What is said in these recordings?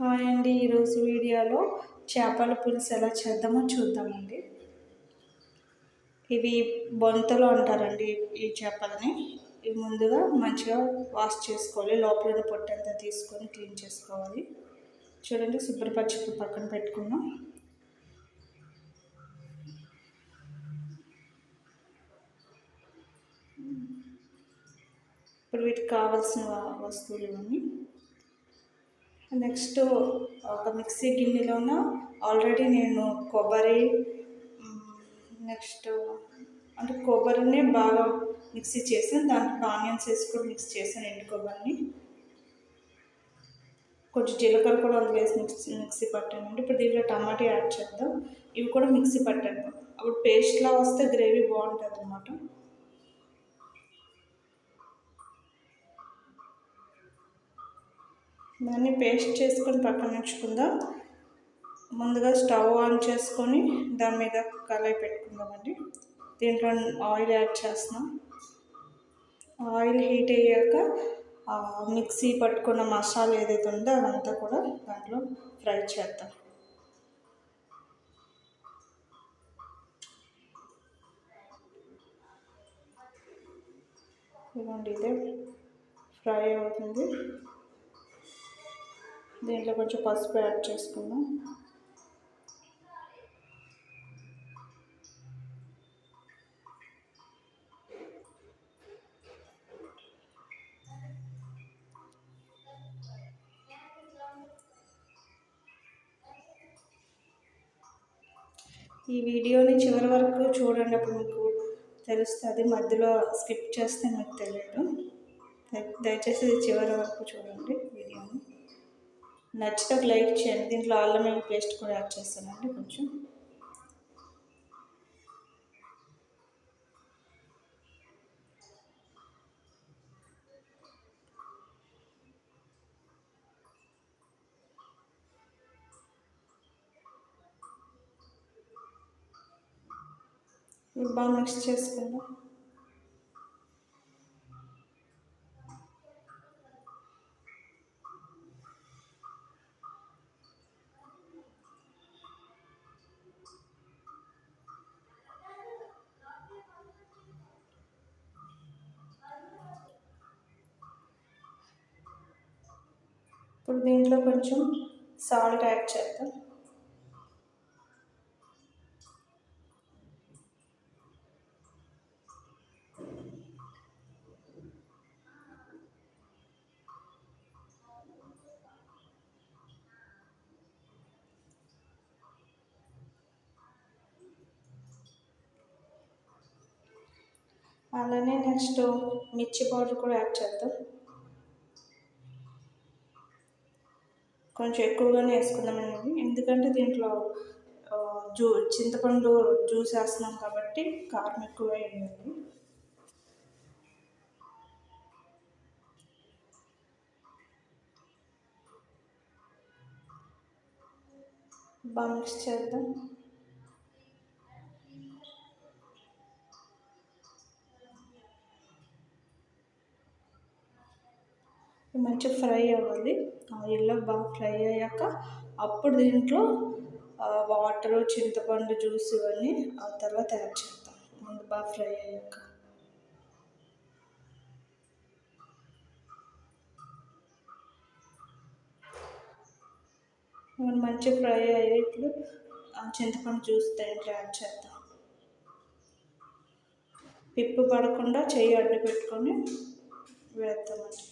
Hi అండి. ఈరోజు వీడియోలో చేపల పులుసు ఎలా చేద్దామో చూద్దామండి. ఇవి బొంతలు అంటారండి ఈ చేపలని. ఇవి ముందుగా మంచిగా వాష్ చేసుకోవాలి. లోపల పొట్టంతా తీసుకొని క్లీన్ చేసుకోవాలి. చూడండి శుభ్రపరచుకు పక్కన పెట్టుకున్నాం ఇప్పుడు వీటికి కావాల్సిన వస్తువులు ఇవన్నీ. నెక్స్ట్ ఒక మిక్సీ గిన్నెలోన ఆల్రెడీ నేను కొబ్బరి నెక్స్ట్ అంటే కొబ్బరిని బాగా మిక్సీ చేసాను. దాంట్లో ఆనియన్స్ వేసి కూడా మిక్స్ చేశాను ఎండు కొబ్బరిని. కొంచెం జీలకర్ర కూడా అందులో వేసి మిక్సీ మిక్సీ పట్టానండి. ఇప్పుడు దీంట్లో టమాటా యాడ్ చేద్దాం. ఇవి కూడా మిక్సీ పట్టాను అప్పుడు పేస్ట్లా వస్తే గ్రేవీ బాగుంటుంది అనమాట దాన్ని పేస్ట్ చేసుకొని పక్కన ఉంచుకుందాం. ముందుగా స్టవ్ ఆన్ చేసుకొని దాని మీద కళాయి పెట్టుకుందామండి. దీంట్లో ఆయిల్ యాడ్ చేస్తున్నాం. ఆయిల్ హీట్ అయ్యాక మిక్సీ పట్టుకున్న మసాలా ఏదైతే ఉందో అదంతా కూడా దాంట్లో ఫ్రై చేద్దాం. ఇదిగోండి ఇదే ఫ్రై అవుతుంది. దీంట్లో కొంచెం పసుపు యాడ్ చేసుకుందాం. ఈ వీడియోని చివరి వరకు చూడండి అప్పుడు మీకు తెలుస్తుంది. మధ్యలో స్కిప్ చేస్తే మీకు తెలియదు దయచేసి చివరి వరకు చూడండి. నచ్చితే ఒక లైక్ చేయండి. దీంట్లో అల్లం పేస్ట్ కూడా యాడ్ చేస్తానండి కొంచెం. బాగా మిక్స్ చేసుకుందాం ఇప్పుడు దీంట్లో కొంచెం సాల్ట్ యాడ్ చేద్దాం. అలానే నెక్స్ట్ మిర్చి పౌడర్ కూడా యాడ్ చేద్దాం. కొంచెం ఎక్కువగానే వేసుకుందామండి ఎందుకంటే దీంట్లో జూ చింతపండు జ్యూస్ వేస్తున్నాం కాబట్టి కారం ఎక్కువ వేయండి బాగా మిక్స్ చేద్దాం. మంచిగా ఫ్రై అవ్వాలి. ఆయిల్లో బాగా ఫ్రై అయ్యాక అప్పుడు దీంట్లో వాటర్ చింతపండు జ్యూస్ ఇవన్నీ ఆ తర్వాత యాడ్ చేద్దాం. ముందు బాగా ఫ్రై అయ్యాక. మంచిగా ఫ్రై అయ్యే ఇప్పుడు చింతపండు జ్యూస్ దాంట్లో యాడ్ చేద్దాం. పిప్పు పడకుండా చెయ్యి అడ్డు పెట్టుకొని వేద్దామండి.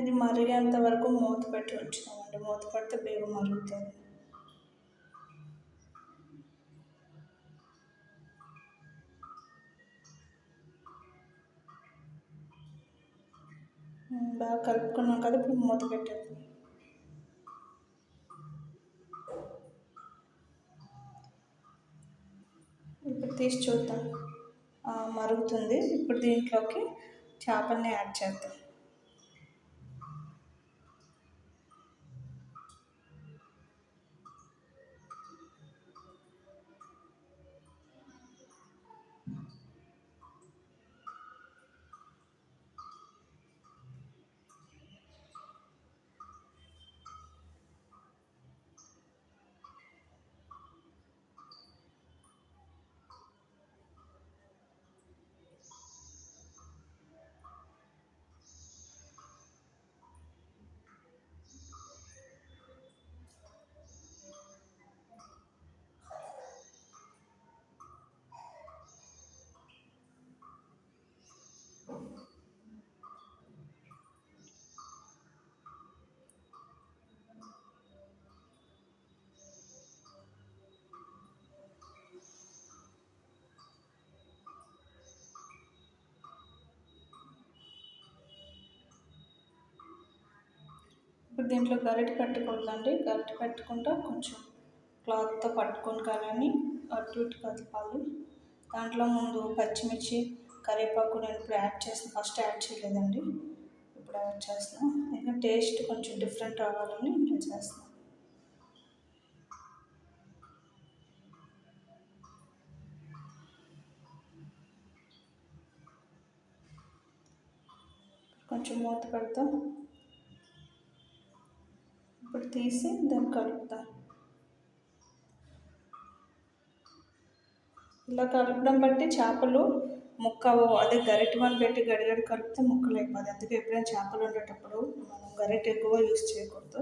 ఇది మరిగేంత వరకు మూత పెట్టి ఉంచుతామండి మూత పెడితే బేగ మరుగుతుంది. బాగా కలుపుకున్నాం కదా ఇప్పుడు మూత పెట్టేది ఇప్పుడు తీసి చూద్దాం. మరుగుతుంది. ఇప్పుడు దీంట్లోకి చేపల్ని యాడ్ చేద్దాం. ఇప్పుడు దీంట్లో గరిటె పెట్టకూడదండి గరిటె పెట్టుకుంటా కొంచెం క్లాత్తో పట్టుకొని కానీ అటు ఇటు కదపాలి. దాంట్లో ముందు పచ్చిమిర్చి కరివేపాకు నేను ఇప్పుడు యాడ్ చేసిన ఫస్ట్ యాడ్ చేయలేదండి. ఇప్పుడు యాడ్ చేస్తున్నాను ఇంకా టేస్ట్ కొంచెం డిఫరెంట్ అవ్వాలని నేను చేస్తున్నాను కొంచెం మూత పెడతాం. తీసి దాన్ని కలుపుతారు ఇలా కలపడం బట్టి చేపలు ముక్క అదే గరిటె మనం పెట్టి గడిగడి కలిపితే ముక్కలు అయిపోతుంది అందుకే ఎప్పుడైనా చేపలు ఉండేటప్పుడు మనం గరిటె ఎక్కువ యూజ్ చేయకూడదు.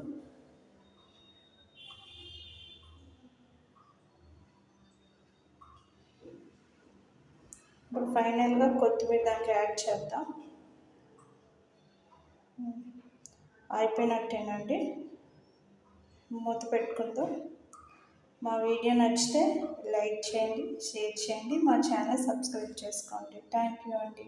ఇప్పుడు ఫైనల్గా కొత్తిమీర దానికి యాడ్ చేద్దాం. అయిపోయినట్టేనండి. మూత పెట్టుకుందాం. మా వీడియో నచ్చితే లైక్ చేయండి షేర్ చేయండి. మా ఛానల్ సబ్స్క్రైబ్ చేసుకోండి. థ్యాంక్ యూ అండి.